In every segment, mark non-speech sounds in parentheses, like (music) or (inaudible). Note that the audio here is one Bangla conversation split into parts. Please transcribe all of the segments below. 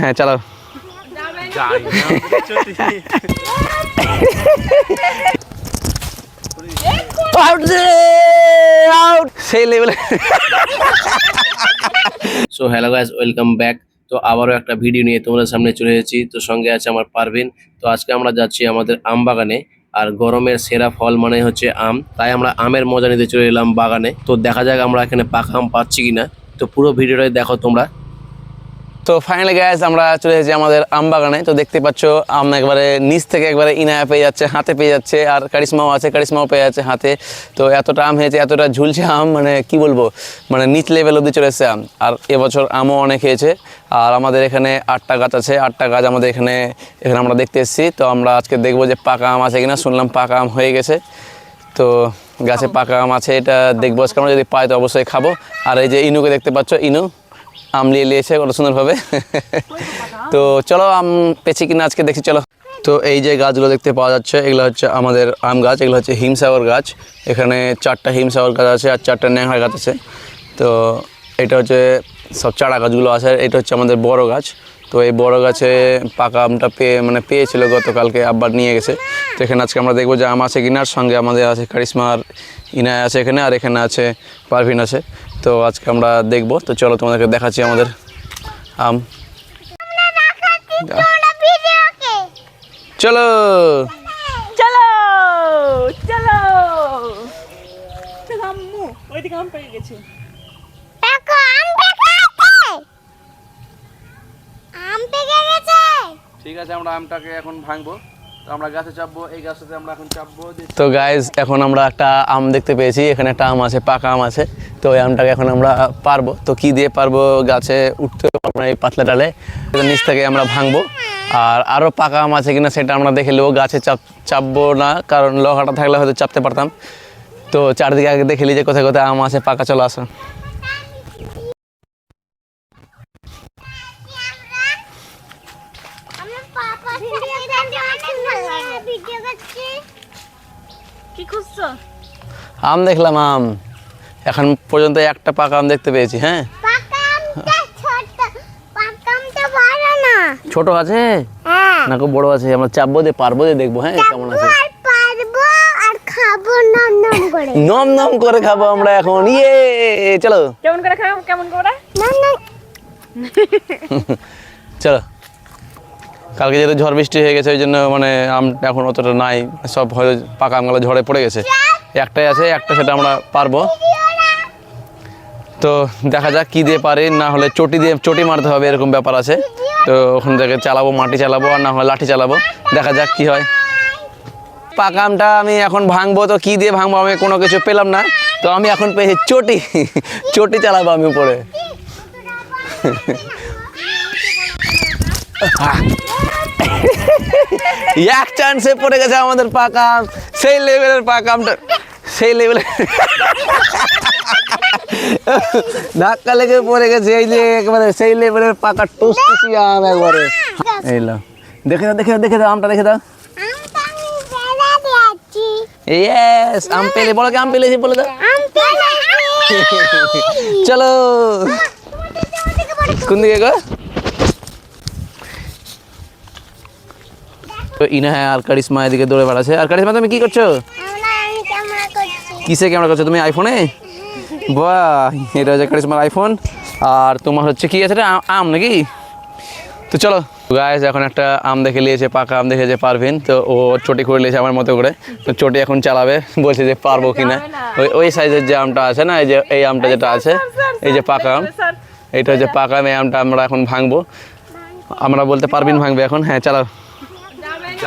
হ্যাঁ চালাও। (laughs) আউট সেই লেভেলে so hello guys welcome back তো আবারও একটা ভিডিও নিয়ে তোমাদের সামনে চলে এসেছি। তো সঙ্গে আছে আমার পারভিন। তো আজকে আমরা যাচ্ছি আমাদের আম বাগানে। আর গরমের সেরা ফল মানে হচ্ছে আম। তাই আমরা আমের মজা নিতে চলে এলাম বাগানে। তো দেখা যাক আমরা এখানে পাকা আম পাচ্ছি কিনা। তো পুরো ভিডিওটাই দেখো তোমরা। তো ফাইনালি গ্যাস আমরা চলে এসেছি আমাদের আম বাগানে তো দেখতে পাচ্ছ আম একবারে নিচ থেকে একবারে ইনায়া পেয়ে যাচ্ছে, হাতে পেয়ে যাচ্ছে, আর কারিশমাও আছে, কারিশমাও পেয়ে যাচ্ছে হাতে। তো এতটা আম হয়েছে, এতটা ঝুলছে আম মানে কি বলব মানে নিচ লেভেল অব্দি চলে এসেছে আম। আর এবছর আমও অনেক হয়েছে। আর আমাদের এখানে আটটা গাছ আছে, আটটা গাছ আমাদের এখানে এখানে আমরা দেখতে এসেছি। তো আমরা আজকে দেখব যে পাকা আম আছে কিনা, শুনলাম পাকা আম হয়ে গেছে। তো গাছে পাকা আম আছে, এটা দেখব আজকে আমরা, যদি পাই তো অবশ্যই খাব। আর এই যে ইনুকে দেখতে পাচ্ছ, ইনু। আম নিয়ে নিয়েছে কত সুন্দরভাবে। তো চলো আম পেছি কিনা আজকে দেখি, চলো। তো এই যে গাছগুলো দেখতে পাওয়া যাচ্ছে, এগুলো হচ্ছে আমাদের আম গাছ, এগুলো হচ্ছে হিমসাগর গাছ। এখানে চারটা হিমসাগর গাছ আছে আর চারটা ন্যাংরা গাছ আছে। তো এটা হচ্ছে সব চারা গাছগুলো আছে এটা হচ্ছে আমাদের বড় গাছ। তো এই বড় গাছে পাকা আমটা পেয়ে মানে পেয়েছিল গতকালকে, আব্বার নিয়ে গেছে। তো এখানে আজকে আমরা দেখব যে আম আছে কিনার সঙ্গে আমাদের আছে কারিশমার, ইনায় আছে এখানে, আর এখানে আছে পারভিন আছে। তো আজকে আমরা দেখব। তো চলো তোমাদেরকে দেখাচ্ছি আমাদের আম। চলো। চলো চলো। আম্মু ওইদিকে আম পেয়ে গেছে। দেখো আম পেকে গেছে। আম পেকে গেছে। ঠিক আছে আমরা আমটাকে এখন ভাঙবো। এই তো গাইজ এখন আমরা একটা আম দেখতে পেয়েছি, এখানে একটা আম আছে, পাকা আম আছে। তো ওই আমটাকে এখন আমরা পারব। তো কি দিয়ে পারব গাছে উঠতে আমরা এই পাতলা ডালে? নিচ থেকে আমরা ভাঙবো। আর আরও পাকা আম আছে কিনা সেটা আমরা দেখে নেব। গাছে চাপ, চাপবো না, কারণ লোহাটা থাকলে হয়তো চাপতে পারতাম। তো চারদিকে আগে দেখে যে কোথায় কোথায় আম আছে, পাকা চলে আসো আমার পাপা ভিডিও করতে অনেক ভালো লাগে ভিডিও করছি কি খুঁজছো? আম দেখলাম আম। এখন পর্যন্ত একটা পাকা আম দেখতে পেয়েছি হ্যাঁ? পাকা ছোট পাকা আমটা বড় না। ছোট আছে? হ্যাঁ। না খুব বড় আছে। আমরা চাপবো দিয়ে পারব দিয়ে দেখব হ্যাঁ কেমন আছে? আর পারব আর খাব নম নম করে। নম নম করে খাব আমরা এখন ইয়ে চলো। কেমন করে খাও কেমন করে? নম নম। চলো। কালকে যেহেতু ঝড় বৃষ্টি হয়ে গেছে, ওই জন্য মানে আম এখন অতটা নাই। সব হয়তো পাকা আমগুলো ঝড়ে পড়ে গেছে। একটাই আছে, একটা সেটা আমরা পারব। তো দেখা যাক কী দিয়ে পারি, না হলে চটি দিয়ে চটি মারতে হবে, এরকম ব্যাপার আছে। তো ওখান থেকে চালাবো, মাটি চালাবো, আর না হলে লাঠি চালাবো। দেখা যাক কি হয়। পাকা আমটা আমি এখন ভাঙবো, তো কি দিয়ে ভাঙবো আমি কোনো কিছু পেলাম না। তো আমি এখন পেয়েছি চটি। চটি চালাবো আমি উপরে। এক চান্সে পড়ে গেছে আমাদের পাকা আম। সেই লেভেলের পাকা আমটা সেই লেভেলের ধাক্কা লেগে পড়ে গেছে এই যে একবারে সেই লেভেলের পাকা টুসটুসি আম একবারে। এই লো দেখে দাও দেখে দাও দেখে দাও আমটা দেখে দাও। আমটা আমি ফেলে দিয়েছি ইয়েস আম পেলে বলো কি আম পেলেছি বলে দাও। আম পেলেছি চলো। কোন দিকে গো? তো ইনা হ্যাঁ আর কারিশমা এদিকে দৌড়ে বেড়াচ্ছে। আর কারিশমা তুমি কি করছ? কিসে ক্যামেরা করছ? তুমি আইফোনে বাহ এটা হচ্ছে কারিশমার আইফোন আর তোমার হচ্ছে কি আছে? এটা আম নাকি? তো চলো। গাইস এখন একটা আম দেখে নিয়েছে পাকা আম দেখেছে পারভিন। তো ও চটি করে নিয়েছে আমার মতো করে। তো চটি এখন চালাবে বলছে যে পারব কিনা। ওই ওই সাইজের যে আমটা আছে না এই যে এই আমটা যেটা আছে এই যে পাকা আম এইটা হচ্ছে পাকা আম এই আমটা আমরা এখন ভাঙবো। আমরা বলতে পারবিন ভাঙবে এখন। হ্যাঁ চালাও। (laughs) (laughs)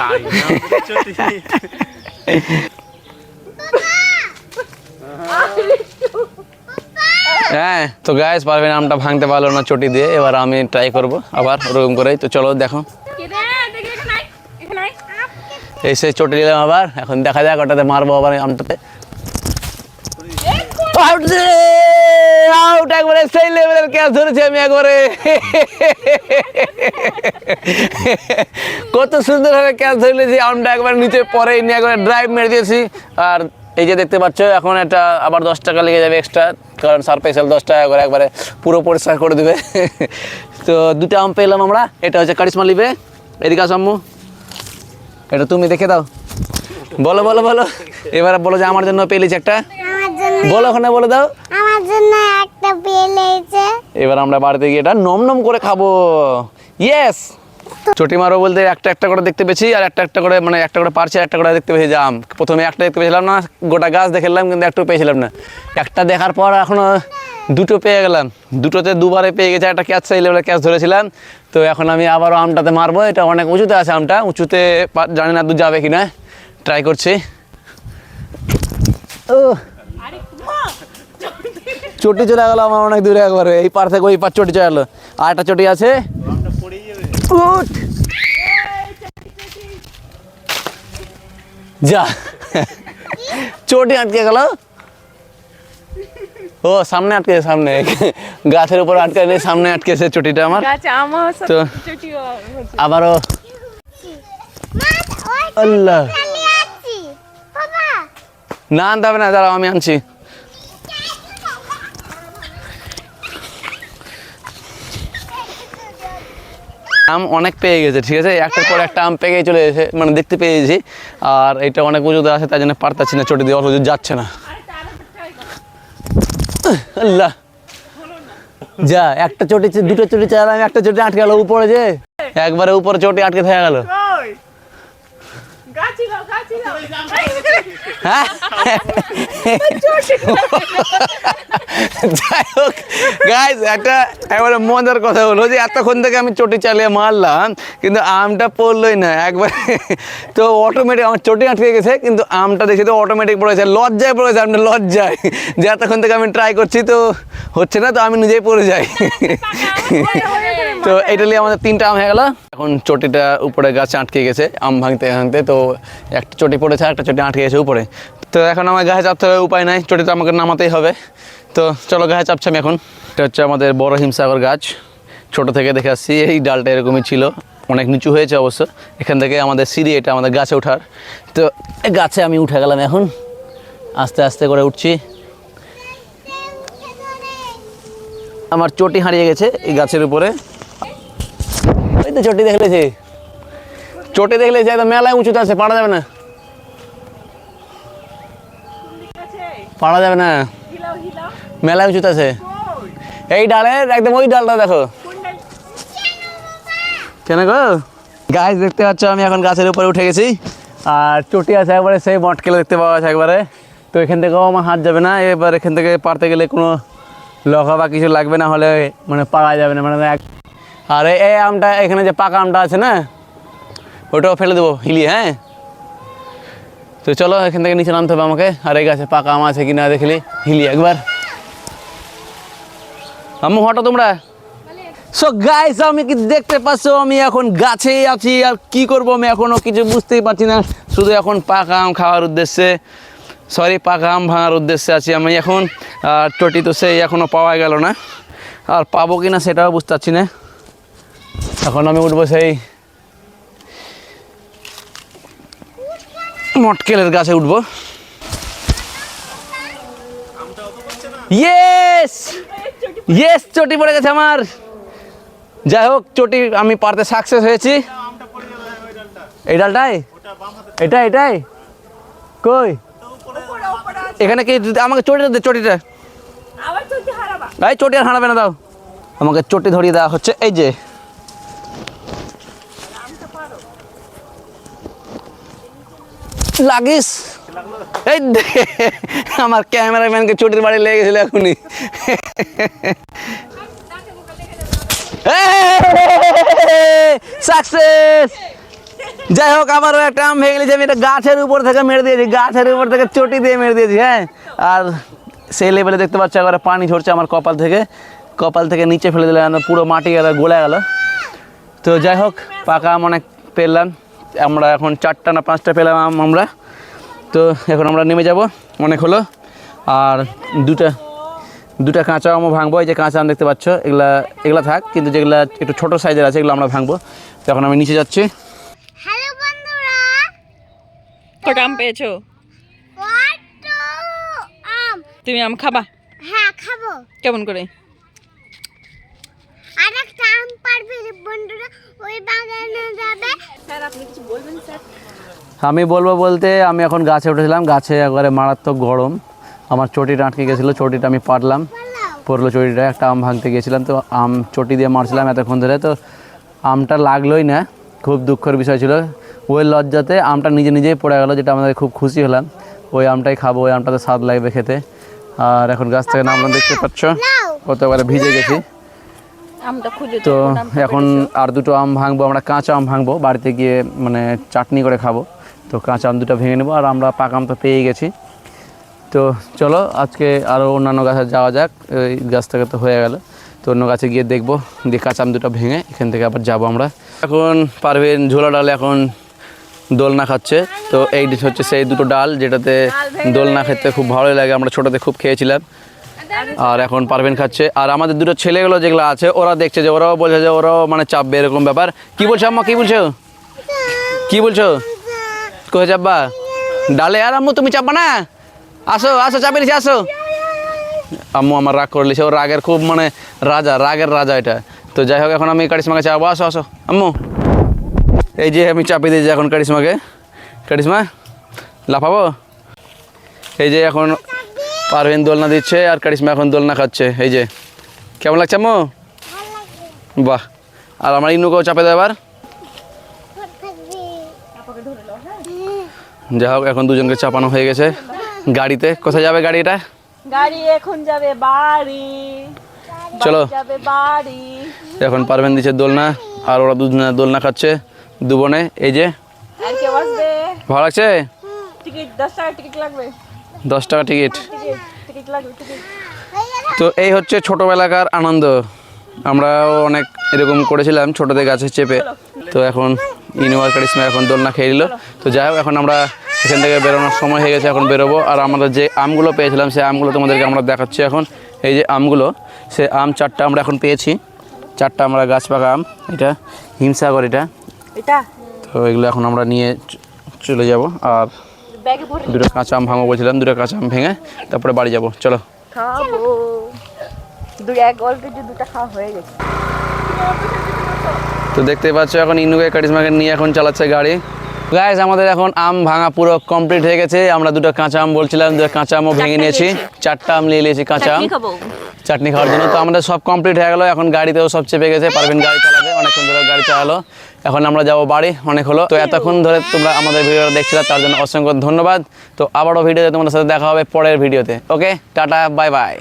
হ্যাঁ তো গ্যাস পারবেন আমটা ভাঙতে পারল না চটি দিয়ে এবার আমি ট্রাই করব আবার ওরকম করেই। তো চলো দেখো। এই রে? দেখি এখানে আয়, এখানে আয়। এসে চটি নিলাম আবার এখন দেখা যাক ওটাতে মারবো আবার আমটাতে। আউট একবারে সেই লেভেলের ক্যাচ ধরেছি আমি একবারে। কত সুন্দরভাবে ক্যাচ ধরেছি আমটা একবার নিচে পরে নিয়ে একবার ড্রাইভ মেরে দিয়েছি। আর এই যে দেখতে পাচ্ছ, এখন এটা আবার দশ টাকা লেগে যাবে এক্সট্রা কারণ এক্সেল দশ টাকা করে একবারে পুরো পরিষ্কার করে দেবে। তো দুটো আম পেলাম আমরা, এটা হচ্ছে কারিশমা লিবে। এদিকে আসো আম্মু। এটা তুমি দেখে দাও। বলো বলো বলো। এবারে বলো যে আমার জন্য পেলিছে একটা। জন্য বলো ওখানে বলে দাও। আমার জন্য একটা বেল হয়েছে এবার আমরা বাড়িতে গিয়ে এটা নম নম করে খাব। ইয়েস চটি মারো বলতে একটা একটা করে দেখতে পেয়েছি আর একটা একটা করে মানে একটা করে পারছে একটা করে দেখতে পেয়েছি জাম প্রথমে একটা দেখতে পেয়েছিলাম না গোটা গাছ দেখলাম কিন্তু একটু পেয়েছিলাম না। একটা দেখার পর এখনও দুটো পেয়ে গেলাম। দুটোতে দুবারে পেয়ে গেছে একটা ক্যাচ চাইলে বলে ক্যাচ ধরেছিলাম। তো এখন আমি আবারও আমটাতে মারবো এটা অনেক উঁচুতে আছে আমটা। উঁচুতে জানি না দূর যাবে কি না ট্রাই করছি। ও চটি চলে গেল আমার অনেক দূরে একবারে। এই পার থেকে ওই পার চটি চলে গেলো। আর একটা চটি আছে। যা। চটি আটকে গেল। ও সামনে আটকে সামনে। গাছের উপর আটকে নেই সামনে আটকেছে চটিটা আমার। গাছে আমার তো আবারও। আল্লাহ। খালি আছি বাবা। না আনতে হবে না দাঁড়াও আমি আনছি। আম অনেক পেয়ে গেছে, ঠিক আছে? একটার পর একটা আম পেয়ে চলে গেছে মানে দেখতে পেয়েছি। আর এটা অনেক উঁচুতে আছে তাই জন্য পারতাছি না, চটি দিয়ে অসুযোগ যাচ্ছে না। আল্লাহ! যা, একটা চটি, দুটো চটি চালাম একটা চটি আটকে গেল উপরে যে। একবারে উপরে চটি আটকে থেকে গেল গাছি লাও গাছি লাও হ্যাঁ যাই হোক গাইজ একটা এবারে মজার কথা হলো যে এতক্ষণ থেকে আমি চটি চালিয়ে মারলাম কিন্তু আমটা পড়লোই না। একবার তো অটোমেটিক আমার চটি আটকে গেছে কিন্তু আমটা দেখে তো অটোমেটিক পড়েছে লজ্জায় পড়েছে আমটা লজ্জায়। যে এতক্ষণ থেকে আমি ট্রাই করছি তো হচ্ছে না তো আমি নিজেই পড়ে যাই। তো এটা নিয়ে আমাদের তিনটা আম হয়ে গেল। এখন চটিটা উপরে গাছে আটকে গেছে, আম ভাঙতে ভাঙতে, তো একটা চটি পড়েছে একটা চটি আটকে গেছে উপরে। তো এখন আমার গায়ে চাপতে হবে, উপায় নাই চটিটা আমাকে নামাতেই হবে। তো চলো গায়ে চাপছি আমি এখন। এটা হচ্ছে আমাদের বড় হিমসাগর গাছ। ছোট থেকে দেখে আসছি, এই ডালটা এরকমই ছিল, অনেক নিচু হয়েছে অবশ্য। এখান থেকে আমাদের সিঁড়ি, এটা আমাদের গাছে ওঠার। তো গাছে আমি উঠে গেলাম এখন। আস্তে আস্তে করে উঠছি। আমার চটি হারিয়ে গেছে এই গাছের উপরে। ওই তো চটি দেখলেছে চটি দেখলেছে একদম মেলায় উঁচুতে আছে, পাড়া যাবে না। পাড়া যাবে না। মেলায় উঁচুতে আছে। এই ডালের, একদম ওই ডালটা দেখো। কেন গো? গাছ দেখতে পাচ্ছ, আমি এখন গাছের উপরে উঠে গেছি। আর চটি আছে একবারে, সেই মটকেলে দেখতে পাওয়া আছে একবারে। তো এখান থেকেও আমার হাত যাবে না, এবার এখান থেকে পারতে গেলে কোনো লখা বা কিছু লাগবে না হলে মানে পাকা যাবে না মানে এক আর এই- আমটা, এখানে যে পাকা আমটা আছে না, ওটাও ফেলে দেবো, হিলি হ্যাঁ? তো চলো, এখান থেকে নিচে নামতে হবে আমাকে। আর এই গাছে পাকা আম আছে কিনা দেখলি হিলি একবার। আম্মু হঠাৎ তোমরা। সো গাইস আমি কি দেখতে পাচ্ছ, আমি এখন গাছেই আছি, আর কি করব আমি এখনও কিছু বুঝতেই পারছি না। শুধু এখন পাকা আম খাওয়ার উদ্দেশ্যে সরি পাকা আম ভাঙার উদ্দেশ্যে আছি আমি এখন। আর চটি তো সেই এখনও পাওয়া গেল না। আর পাবো কি না সেটাও বুঝতে পারছি না। এখন আমি উঠবো সেই মটকেলের গাছে উঠবো। ইয়েস ইয়েস চটি পড়ে গেছে আমার। যাই হোক চটি আমি পারতে সাকসেস হয়েছি। এই ডালটাই এটা এটাই কই? এখানে কি? আমাকে চটিটা দে চটিটা। এই চটি আর হারাবে না দাও। আমাকে চটি ধরিয়ে দেওয়া হচ্ছে এই যে। লাগিস। এই আমার ক্যামেরাম্যানকে চটির বাড়ি লেগে গেছিল এখনই। সাকসেস যাই হোক আবারও একটা আম ভেঙে গেছে, আমি এটা গাছের উপর থেকে মেরে দিয়েছি, গাছের উপর থেকে চটি দিয়ে মেরে দিয়েছি হ্যাঁ? আর সেই লেভেলে দেখতে পাচ্ছি, একবারে পানি ঝরছে আমার কপাল থেকে। কপাল থেকে নিচে ফেলে দিলে পুরো মাটি গেলে, গলে গেল। তো যাই হোক, পাকা অনেক পেলাম। আমরা এখন চারটা না পাঁচটা পেলাম আম আমরা। তো এখন আমরা নেমে যাব অনেক হলো। আর দুটা দুটা কাঁচা আমও ভাঙবো এই যে কাঁচা আম দেখতে পাচ্ছ এগুলা এগুলা থাক কিন্তু যেগুলা একটু ছোটো সাইজের আছে এগুলো আমরা ভাঙবো। তো এখন আমি নিচে যাচ্ছি। কটা আম পেয়েছ? তুমি আম খাবা? হ্যাঁ খাব। কেমন করে? আম পারবে বন্ধুরা ওই বাগানে যাবে। স্যার আপনি কিছু বলবেন স্যার? আমি বলব বলতে আমি এখন গাছে উঠেছিলাম গাছে একবারে মারাত্মক গরম। আমার চটিটা আটকে গেছিল চটিটা আমি পারলাম। পড়ল চটিটা একটা আম ভাঙতে গিয়েছিলাম তো আম চটি দিয়ে মারছিলাম এতক্ষণ ধরে তো আমটা লাগলোই না। খুব দুঃখের বিষয় ছিল। ওই লজ্জাতে আমটা নিজে নিজেই পড়ে গেলো যেটা আমাদের খুব খুশি হলাম। ওই আমটাই খাব ওই আমটাতে স্বাদ লাগবে খেতে। আর এখন গাছ থেকে নামলাম দেখতে পাচ্ছ? কত এবারে ভিজে গেছি। তো এখন আর দুটো আম ভাঙবো আমরা কাঁচা আম ভাঙবো বাড়িতে গিয়ে মানে চাটনি করে খাব। তো কাঁচা আম দুটো ভেঙে নেব আর আমরা পাকা আম তো পেয়ে গেছি। তো চলো আজকে আরও অন্যান্য গাছে যাওয়া যাক এই গাছ থেকে তো হয়ে গেল। তো অন্য গাছে গিয়ে দেখব দিয়ে কাঁচা আম দুটো ভেঙে এখান থেকে আবার যাব আমরা। এখন পারবেন ঝোলা ডাল এখন দোলনা খাচ্ছে তো এই হচ্ছে সেই দুটো ডাল যেটাতে দোলনা খেতে খুব ভালোই লাগে আমরা ছোটোতে খুব খেয়েছিলাম। আর এখন পারবেন খাচ্ছে। আর আমাদের দুটো ছেলেগুলো যেগুলো আছে, ওরা দেখছে যে ওরাও বলছে যে ওরাও মানে চাপবে এরকম ব্যাপার। কি বলছো আম্মা, কি বলছো? কি বলছো? কোথায় চাপবা ডালে, আর আম্মু, তুমি চাপবা না? আসো আসো চাপে নিচে আসো। আম্মু আমার রাগ করে লিছে ও রাগের খুব মানে রাজা, রাগের রাজা এটা। তো যাই হোক, এখন আমি কারিশমাকে চাপবো, আসো আসো। আম্মু, এই যে আমি চাপিয়ে দিয়েছি এখন কারিশমাকে। কারিশমা, লাফাবো? এই যে এখন পারভিন দোলনা দিচ্ছে আর কারিশমা এখন দোলনা খাচ্ছে এই যে। কেমন লাগছে আম্মু? বাহ। আর আমার ইনুকেও চাপে দেয় এবার। যাই হোক এখন দুজনকে চাপানো হয়ে গেছে। গাড়িতে কোথায় যাবে গাড়ি এটা? গাড়ি এখন যাবে বাড়ি। চলো। যাবে বাড়ি। এখন পারবেন দিচ্ছে দোলনা আর ওরা দুজনে দোলনা খাচ্ছে দুবনে এই যে। আর কেউ আসবে। ভালো লাগছে? টিকিট দশ টাকা টিকিট লাগবে। দশ টাকা টিকিট। তো এই হচ্ছে ছোটোবেলাকার আনন্দ। আমরাও অনেক এরকম করেছিলাম ছোটোতে গাছে চেপে। তো এখন ইনোভার কারিশমা এখন দোলনা খেয়ে নিল। তো যাই হোক এখন আমরা এখান থেকে বেরোনোর সময় হয়ে গেছে এখন বেরোবো। আর আমরা যে আমগুলো পেয়েছিলাম সেই আমগুলো তোমাদেরকে আমরা দেখাচ্ছি এখন। এই যে আমগুলো সে আম চারটা আমরা এখন পেয়েছি। চারটা আমরা গাছ পাকা আম এটা হিমসাগর এটা। এটা? তো এগুলো এখন আমরা নিয়ে চলে যাব। আর দুটো কাঁচা আম ভাঙবো বলছিলাম দুটো কাঁচা আম ভেঙে তারপরে বাড়ি যাব। চলো। খাব। এক অলরেডি দুটো খাওয়া হয়ে গেছে। তো দেখতে পাচ্ছ এখন ইনুকে কারিশমাকে নিয়ে এখন চালাচ্ছে গাড়ি। গাইজ আমাদের এখন আম ভাঙা পুরো কমপ্লিট হয়ে গেছে। আমরা দুটো কাঁচা আম বলছিলাম দুটো কাঁচা আমও ভেঙে নিয়েছি। চারটা আম নিয়ে নিয়েছি কাঁচা আম। চাটনি খাওয়ার জন্য। তো আমাদের সব কমপ্লিট হয়ে গেলো। এখন গাড়িতেও সব চেপে গেছে। পারবেন গাড়ি চালাবে অনেকক্ষণ ধরে গাড়ি চালালো। এখন আমরা যাব বাড়ি, অনেক হলো। তো এতক্ষণ ধরে তোমরা আমাদের ভিডিওটা দেখছিলে, তার জন্য অসংখ্য ধন্যবাদ। তো আবারও ভিডিওতে তোমাদের সাথে দেখা হবে পরের ভিডিওতে। Okay, tata, bye bye.